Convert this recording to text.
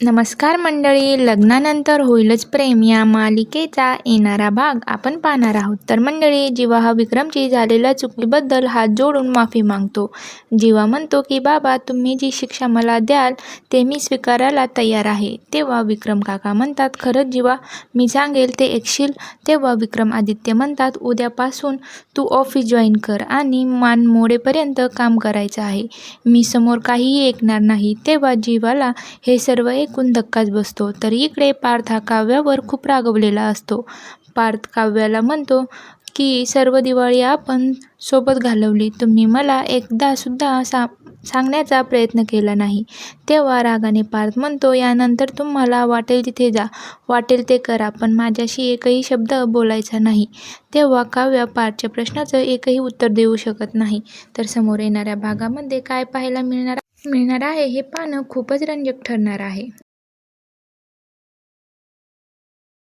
नमस्कार मंडळी लग्नानंतर होईलच प्रेम. या मालिकेचा येणारा भाग आपण पाहणार आहोत. तर मंडळी जीवा हा विक्रमची झालेल्या चुकीबद्दल हात जोडून माफी मागतो जीवा म्हणतो की बाबा तुम्ही जी शिक्षा मला द्याल ते मी स्वीकारायला तयार आहे. तेव्हा विक्रम काका म्हणतात खरंच जीवा मी सांगेल ते ऐकशील? तेव्हा विक्रम आदित्य म्हणतात उद्यापासून तू ऑफिस जॉईन कर आणि मान मोडेपर्यंत काम करायचं आहे. मी समोर काहीही ऐकणार नाही. तेव्हा जीवाला हे सर्व एक ऐकून धक्काच बसतो. तर इकडे पार्थ हा काव्यावर खूप रागवलेला असतो. पार्थ काव्याला म्हणतो की सर्व दिवाळी आपण सोबत घालवली. तुम्ही मला एकदासुद्धा सा सांगण्याचा प्रयत्न केला नाही. तेव्हा रागाने पार्थ म्हणतो यानंतर तुम्हाला वाटेल तिथे जा. वाटेल ते करा पण माझ्याशी एकही शब्द बोलायचा नाही. तेव्हा काव्या पार्थच्या प्रश्नाचं एकही उत्तर देऊ शकत नाही. तर समोर येणाऱ्या भागामध्ये काय पाहायला मिळणार? मिळणार आहे हे पाहणं खूपच रंजक ठरणार आहे.